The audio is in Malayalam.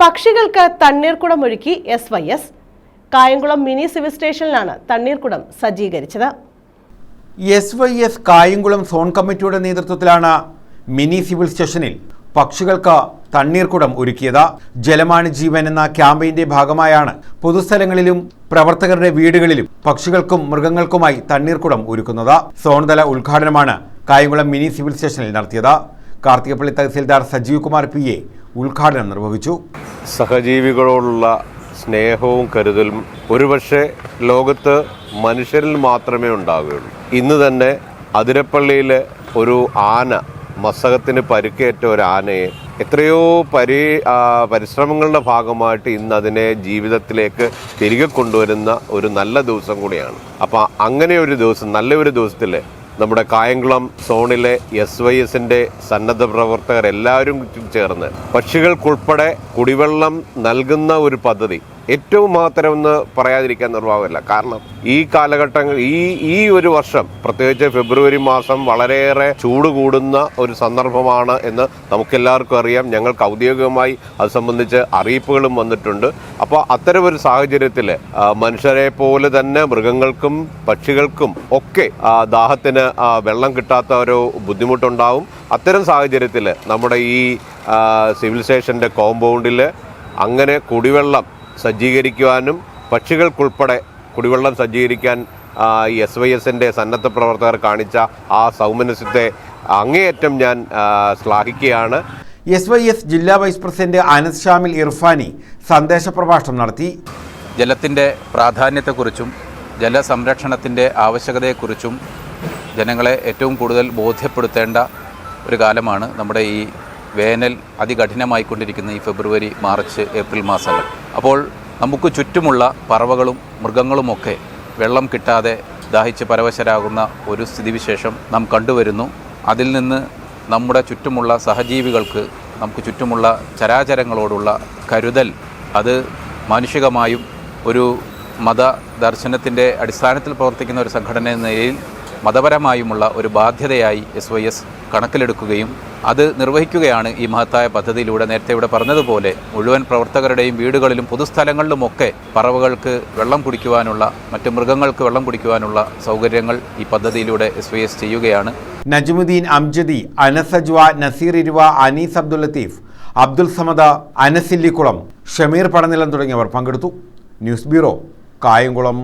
പക്ഷികൾക്ക് തണ്ണീർക്കുടം ഒരുക്കി S Y S Kayamkulam mini civil സ്റ്റേഷനിലാണ് തണ്ണീർക്കുടം സജ്ജീകരിച്ചത്. S Y S Kayamkulam zone കമ്മിറ്റിയുടെ നേതൃത്വത്തിലാണ് മിനി സിവിൽ സ്റ്റേഷനിൽ പക്ഷികൾക്ക് തണ്ണീർക്കുടം ഒരുക്കിയത്. ജലമാണ് ജീവൻ എന്ന ക്യാമ്പയിന്റെ ഭാഗമായാണ് പൊതുസ്ഥലങ്ങളിലും പ്രവർത്തകരുടെ വീടുകളിലും പക്ഷികൾക്കും മൃഗങ്ങൾക്കുമായി തണ്ണീർക്കുടം ഒരുക്കുന്നത്. സോൺതല ഉദ്ഘാടനമാണ് കായംകുളം മിനി സിവിൽ സ്റ്റേഷനിൽ നടത്തിയത്. കാർത്തികപ്പള്ളി തഹസിൽദാർ സജീവ് കുമാർ പി എ ഉദ്ഘാടനം നിർവഹിച്ചു. സഹജീവികളോടുള്ള സ്നേഹവും കരുതലും ഒരുപക്ഷെ ലോകത്ത് മനുഷ്യരിൽ മാത്രമേ ഉണ്ടാവുകയുള്ളൂ. ഇന്ന് തന്നെ അതിരപ്പള്ളിയിലെ ഒരു ആന മസ്തകത്തിന് പരുക്കേറ്റ ഒരു ആനയെ എത്രയോ പരി പരിശ്രമങ്ങളുടെ ഭാഗമായിട്ട് ഇന്ന് അതിനെ ജീവിതത്തിലേക്ക് തിരികെ കൊണ്ടുവരുന്ന ഒരു നല്ല ദിവസം കൂടിയാണ്. അപ്പം അങ്ങനെ ഒരു ദിവസം നല്ലൊരു ദിവസത്തിൽ നമ്മുടെ കായംകുളം സോണിലെ എസ് വൈ എസിന്റെ സന്നദ്ധ പ്രവർത്തകർ എല്ലാവരും ചേർന്ന് പക്ഷികൾക്കുൾപ്പെടെ കുടിവെള്ളം നൽകുന്ന ഒരു പദ്ധതി. ഏറ്റവും മാത്രം ഒന്ന് പറയാതിരിക്കാൻ നിർവാഹമില്ല. കാരണം ഈ കാലഘട്ടങ്ങൾ ഈ ഈ ഒരു വർഷം പ്രത്യേകിച്ച് ഫെബ്രുവരി മാസം വളരെയേറെ ചൂട് കൂടുന്ന ഒരു സന്ദർഭമാണ് എന്ന് നമുക്കെല്ലാവർക്കും അറിയാം. ഞങ്ങൾക്ക് ഔദ്യോഗികമായി അത് സംബന്ധിച്ച് അറിയിപ്പുകളും വന്നിട്ടുണ്ട്. അപ്പോൾ അത്തരം ഒരു സാഹചര്യത്തിൽ മനുഷ്യരെ പോലെ തന്നെ മൃഗങ്ങൾക്കും പക്ഷികൾക്കും ഒക്കെ ദാഹത്തിന് വെള്ളം കിട്ടാത്ത ഒരു ബുദ്ധിമുട്ടുണ്ടാവും. അത്തരം സാഹചര്യത്തിൽ നമ്മുടെ ഈ സിവിൽ സ്റ്റേഷന്റെ കോമ്പൗണ്ടിൽ അങ്ങനെ കുടിവെള്ളം സജ്ജീകരിക്കുവാനും പക്ഷികൾക്കുൾപ്പെടെ കുടിവെള്ളം സജ്ജീകരിക്കാൻ എസ് വൈ എസിന്റെ സന്നദ്ധ പ്രവർത്തകർ കാണിച്ച ആ സൗമനസ്യത്തെ അങ്ങേയറ്റം ഞാൻ ശ്ലാഘിക്കുകയാണ്. എസ് വൈ എസ് ജില്ലാ വൈസ് പ്രസിഡന്റ് അനസ് ഷാമിൽ ഇർഫാനി സന്ദേശ പ്രഭാഷണം നടത്തി. ജലത്തിന്റെ പ്രാധാന്യത്തെക്കുറിച്ചും ജലസംരക്ഷണത്തിന്റെ ആവശ്യകതയെക്കുറിച്ചും ജനങ്ങളെ ഏറ്റവും കൂടുതൽ ബോധ്യപ്പെടുത്തേണ്ട ഒരു കാലമാണ് നമ്മുടെ ഈ വേനൽ അതികഠിനമായിക്കൊണ്ടിരിക്കുന്ന ഈ ഫെബ്രുവരി മാർച്ച് ഏപ്രിൽ മാസങ്ങൾ. അപ്പോൾ നമുക്ക് ചുറ്റുമുള്ള പറവകളും മൃഗങ്ങളുമൊക്കെ വെള്ളം കിട്ടാതെ ദാഹിച്ച് പരവശരാകുന്ന ഒരു സ്ഥിതിവിശേഷം നാം കണ്ടുവരുന്നു. അതിൽ നിന്ന് നമ്മുടെ ചുറ്റുമുള്ള സഹജീവികൾക്ക് നമുക്ക് ചുറ്റുമുള്ള ചരാചരങ്ങളോടുള്ള കരുതൽ അത് മാനുഷികമായും ഒരു മത ദർശനത്തിന്റെ അടിസ്ഥാനത്തിൽ പ്രവർത്തിക്കുന്ന ഒരു സംഘടന എന്ന നിലയിൽ മതപരമായുമുള്ള ഒരു ബാധ്യതയായി എസ് വൈ എസ് കണക്കിലെടുക്കുകയും അത് നിർവഹിക്കുകയാണ് ഈ മഹത്തായ പദ്ധതിയിലൂടെ നേരത്തെ ഇവിടെ പറഞ്ഞതുപോലെ മുഴുവൻ പ്രവർത്തകരുടെയും വീടുകളിലും പൊതുസ്ഥലങ്ങളിലുമൊക്കെ പറവകൾക്ക് വെള്ളം കുടിക്കുവാനുള്ള മറ്റ് മൃഗങ്ങൾക്ക് വെള്ളം കുടിക്കുവാനുള്ള സൗകര്യങ്ങൾ ഈ പദ്ധതിയിലൂടെ എസ് വൈ എസ് ചെയ്യുകയാണ്. നജ്മുദ്ദീൻ അംജദി അനസജ്വ നസീർ ഇരുവ അനീസ് അബ്ദുൽ ലത്തീഫ് അബ്ദുൽ സമദ അനസില്ലിക്കുളം ഷമീർ പടനിലം തുടങ്ങിയവർ പങ്കെടുത്തു. News bureau Kayamkulam.